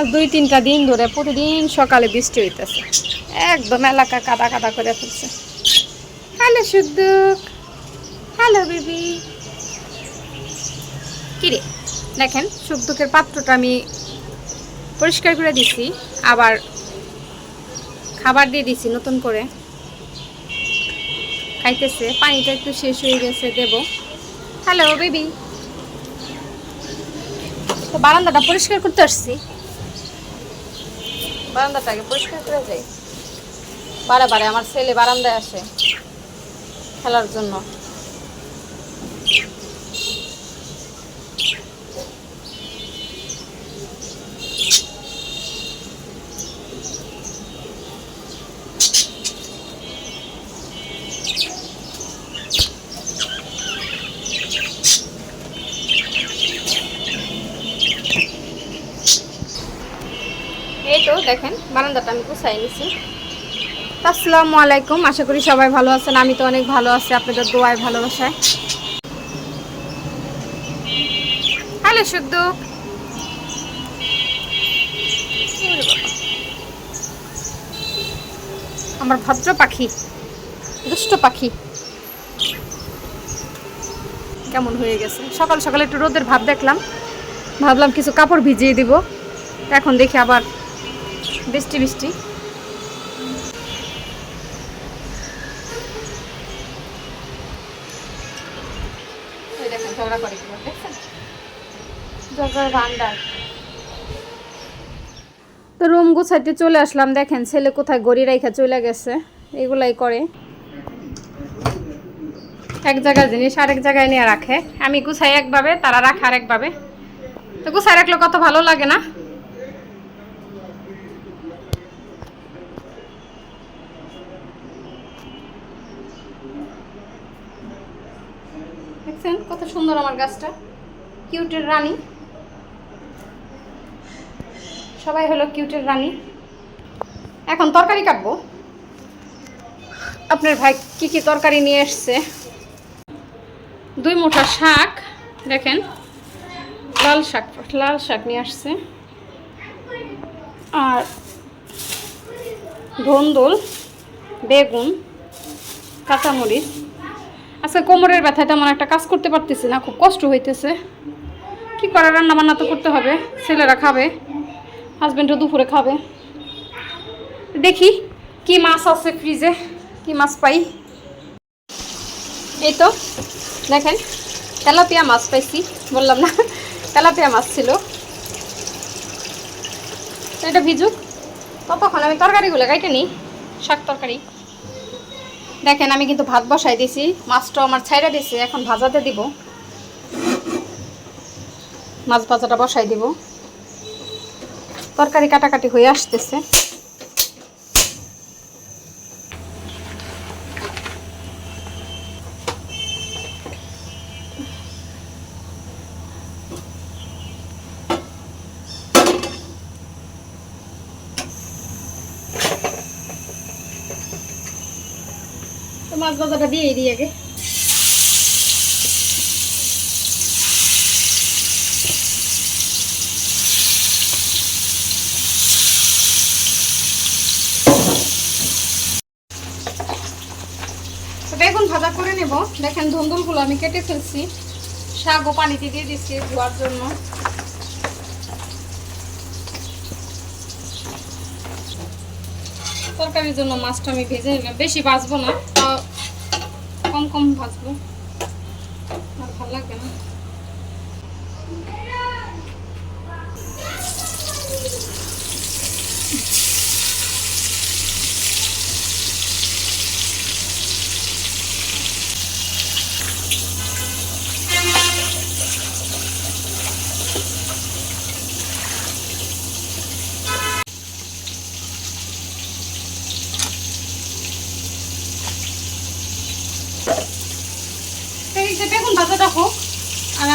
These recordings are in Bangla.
আজ দুই তিনটা দিন ধরে প্রতিদিন সকালে বৃষ্টি হইতেছে। একদম এলাকা কাদা কাদা করে ফেলছে। হ্যালো সুদ্দুক হ্যালো বেবি। কিরে দেখেন সুদ্দুকের পাত্রটা আমি পরিষ্কার করে দিছি, আবার খাবার দিয়ে দিছি নতুন করে। খাইতেছে, পানিটা একটু শেষ হয়ে গেছে, দেব। Hello baby. তো বারান্দাটা পরিষ্কার করতে আসছি। বারান্দাটা আগে পরিষ্কার করে যাই বারে আমার ছেলে বারান্দায় আসে খেলার জন্য। তো দেখেন, বারান্দাটা আমি গুছাই নিছি। আসসালামু আলাইকুম, আশা করি সবাই ভালো আছেন। আমি তো অনেক ভালো আছি, আপনাদের দোয়ায় ভালোবাসায়। হ্যালো, শুদ্ধ। আমার ভদ্র পাখি, দুষ্ট পাখি। কেমন হয়ে গেছে? সকাল সকালে একটু রোদের ভাব দেখলাম। ভাবলাম কিছু কাপড় ভিজিয়ে দিব। এখন দেখি আবার বৃষ্টি বৃষ্টি। দেখেন ঝগড়া করে দেখছেন? ঝগড়ার ভান্ডার। তো রুম গুছাইতে চলে আসলাম দেখেন ছেলে কোথায় গড়ি রাইখা চলে গেছে এগুলাই করে। এক জায়গার জিনিস আরেক জায়গায় নিয়ে রাখে। আমি গুছাই একভাবে তারা রাখে আরেকভাবে। তো গুছাই রাখলে কত ভালো লাগে না? দেখছেন কত সুন্দর আমার গাছটা। কিউটের রানী। সবাই হলো কিউটের রানী। এখন তরকারি কাটবো। আপনার ভাই কি কি তরকারি নিয়ে এসছে? দুই মুঠা শাক, দেখেন। লাল শাক লাল শাক নিয়ে আসছে। আর ধন্দুল, বেগুন, কাঁচামরিচ। আজকে কোমরের ব্যথায় তেমন একটা কাজ করতে পারতেছি না, খুব কষ্ট হইতেছে। কি করে রান্না বান্না তো করতে হবে, ছেলেরা খাবে হাজব্যান্ডও দুপুরে খাবে। দেখি কি মাছ আছে ফ্রিজে কি মাছ পাই। এই তো, দেখেন, তেলাপিয়া মাছ পাইছি, বললাম না, তেলাপিয়া মাছ ছিল। এটা ভিজুক। ততক্ষণ আমি তরকারিগুলো কাইটে নিই? শাক তরকারি। দেখেন, আমি কিন্তু ভাত বসাই দিছি। মাছটা আমার ছাইড়া দিছি, এখন ভাজাতে দিব। মাছ ভাজাটা বসাই দিব। তরকারি কাটাকাটি হয়ে আসতেছে। মাছ ভাজাটা দিয়ে দিই আগে। বেগুন ভাজা করে নেব। দেখেন ধুন্দুলগুলো আমি কেটে ফেলছি। শাকও পানিতে দিয়ে দিচ্ছি ধোয়ার জন্য। তরকারির জন্য মাছটা আমি ভেজে নিলাম। বেশি বাঁচবো না 껌 가지고?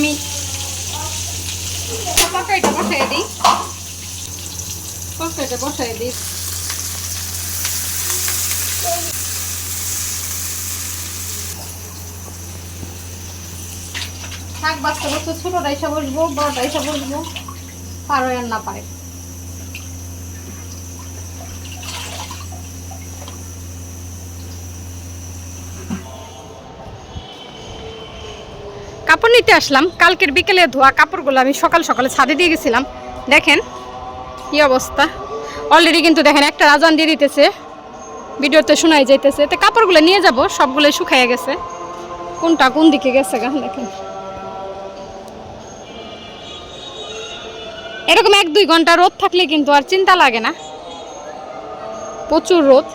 আমি তরকারিটা বসাই দিই। তরকারিটা বসাই দিই। শাক বাচ্চা বসতে ছোটো ডাইসা বসবো বড় ডাইসা বসবো। পারো না পারে। কাপড় নিতে আসলাম। কালকের বিকেলে ধোয়া কাপড়গুলো আমি সকাল সকালে ছাদে দিয়ে গেছিলাম। দেখেন কি অবস্থা। অলরেডি কিন্তু দেখেন একটা রাজান দিয়ে দিতেছে। ভিডিওতে শোনাই যাইতেছে। তো কাপড়গুলো নিয়ে যাব সবগুলো শুকাইয়া গেছে। কোনটা কোন দিকে গেছে গান দেখেন। এরকম এক দুই ঘণ্টা রোদ থাকলে কিন্তু আর চিন্তা লাগে না। প্রচুর রোদ।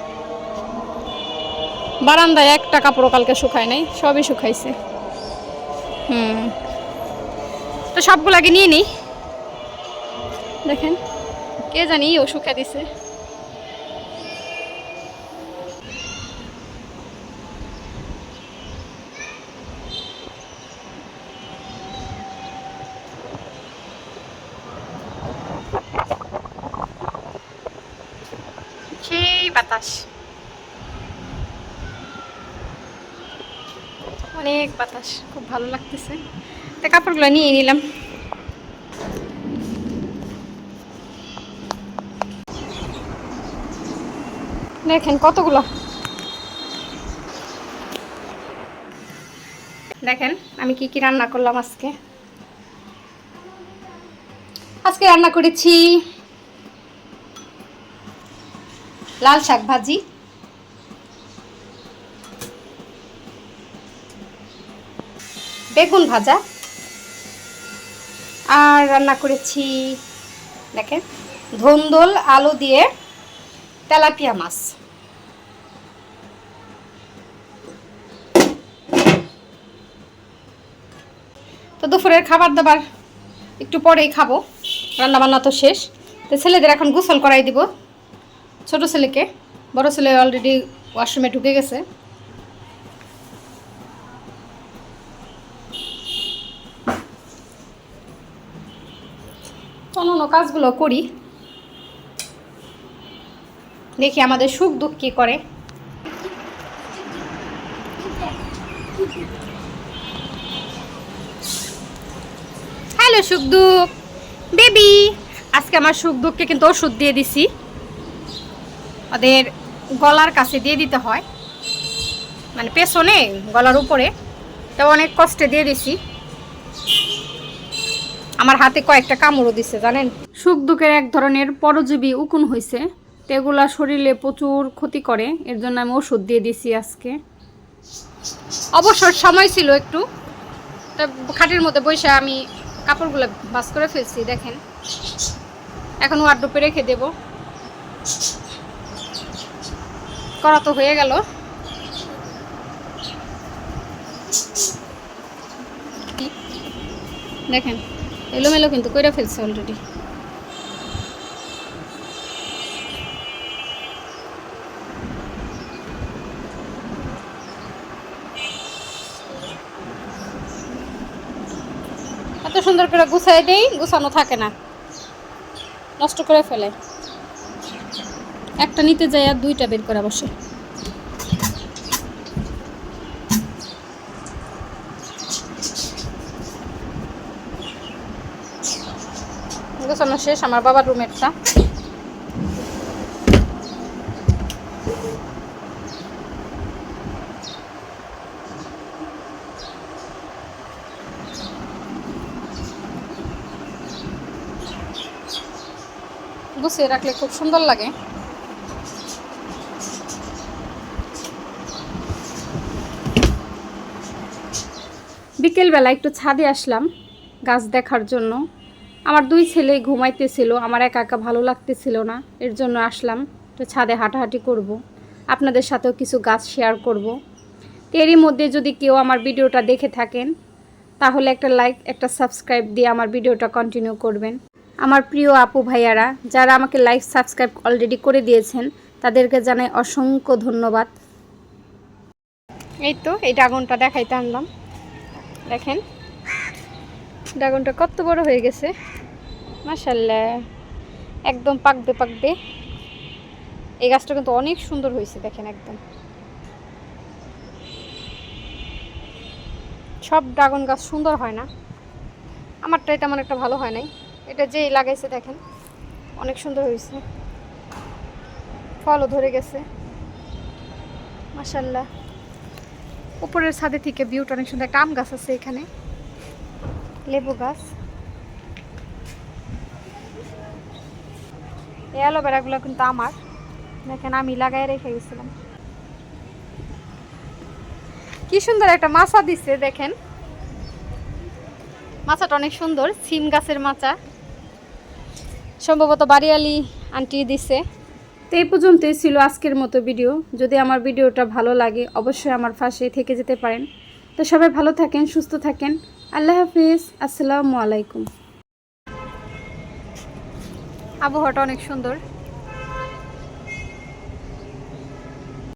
বারান্দায় একটা কাপড়ও কালকে শুকায় নাই, সবই শুকাইছে। হুম। তো সবগুলাকে নিয়ে নিই দেখেন কে জানি ও শুকা দিছে। সেই বাতাস। অনেক বাতাস, খুব ভালো লাগতেছে। তা কাপড়গুলো নিয়ে নিলাম। দেখেন কতগুলো। দেখেন আমি কি কি রান্না করলাম আজকে। আজকে রান্না করেছি লাল শাক ভাজি বেগুন ভাজা। আর রান্না করেছি, দেখেন, ধন্দল আলু দিয়ে তেলাপিয়া মাছ। তো দুপুরের খাবার দাবার একটু পরেই খাব রান্না বান্না তো শেষ। তো ছেলেদের এখন গোসল করাই দিব, ছোট ছেলেকে, বড় ছেলে অলরেডি ওয়াশরুমে ঢুকে গেছে। কাজগুলো করি। দেখি আমাদের সুখ দুঃখ কী করে। হ্যালো, সুখ দুঃখ। বেবি, আজকে আমার সুখ দুঃখকে কিন্তু ওষুধ দিয়ে দিছি। ওদের গলার কাছে দিয়ে দিতে হয়। মানে পেছনে, গলার উপরে। তো অনেক কষ্টে দিয়ে দিছি। আমার হাতে কয়েকটা কামড়ও দিছে জানেন? সুখ দুঃখের এক ধরনের পরজীবী উকুন হয়েছে তো এগুলা শরীরে প্রচুর ক্ষতি করে এর জন্য আমি ওষুধ দিয়ে দিছি আজকে। অবসর সময় ছিল একটু। তা খাটের মধ্যে বসে আমি কাপড়গুলো বাস করে ফেলছি দেখেন। এখন ওয়ার্ডোপে রেখে দেব। করা তো হয়ে গেল। দেখেন এলোমেলো কিন্তু কইরা ফেলছে অলরেডি এত সুন্দর করে গুছাই দেই, গুছানো থাকে না। নষ্ট করে ফেলে। একটা নিতে যাই আর দুইটা বের করে বসে। গোছানো শেষ, আমার বাবার রুমেরটা। গুছিয়ে রাখলে খুব সুন্দর লাগে। বিকেলবেলা একটু ছাদে আসলাম, গাছ দেখার জন্য। আমার দুই ছেলে ঘুমাইতেছিল, আমার একা একা ভালো লাগতেছিল না, এর জন্য আসলাম, তো ছাদে হাঁটাহাঁটি করব। আপনাদের সাথেও কিছু গাছ শেয়ার করব। তো এরই মধ্যে যদি কেউ আমার ভিডিওটা দেখে থাকেন, তাহলে একটা লাইক একটা সাবস্ক্রাইব দিয়ে আমার ভিডিওটা কন্টিনিউ করবেন আমার প্রিয় আপু ভাইয়ারা, যারা আমাকে লাইক সাবস্ক্রাইব অলরেডি করে দিয়েছেন, তাদেরকে জানাই অসংখ্য ধন্যবাদ এই তো, এই ড্রাগনটা দেখাইতে আনলাম দেখেন, ড্রাগনটা কত বড় হয়ে গেছে মাসাল্লাহ একদম পাকবে পাকবে। এই গাছটা কিন্তু অনেক সুন্দর হয়েছে, দেখেন একদম। সব ড্রাগন গাছ সুন্দর হয় না। আমারটাই তেমন একটা ভালো হয় নাই। এটা যেই লাগাইছে, দেখেন, অনেক সুন্দর হয়েছে। ফলও ধরে গেছে। মাসাল্লাহ উপরের ছাদে থেকে ভিউটা অনেক সুন্দর। একটা আম গাছ আছে এখানে। লেবু গাছ। এই অ্যালোভেরাগুলো কিন্তু আমার। দেখেন, আমি লাগাই রেখে গেছিলাম। কি সুন্দর একটা মাছা দিছে, দেখেন। মাচাটা অনেক সুন্দর, সিম গাছের মাচা সম্ভবত বাড়িয়ালি আন্টি দিছে। তো এই পর্যন্তই ছিল আজকের মতো ভিডিও। যদি আমার ভিডিওটা ভালো লাগে, অবশ্যই আমার পাশে থেকে যেতে পারেন। তো সবাই ভালো থাকেন, সুস্থ থাকেন। আল্লাহ হাফিজ। আসসালামু আলাইকুম। আবহাওয়াটা অনেক সুন্দর।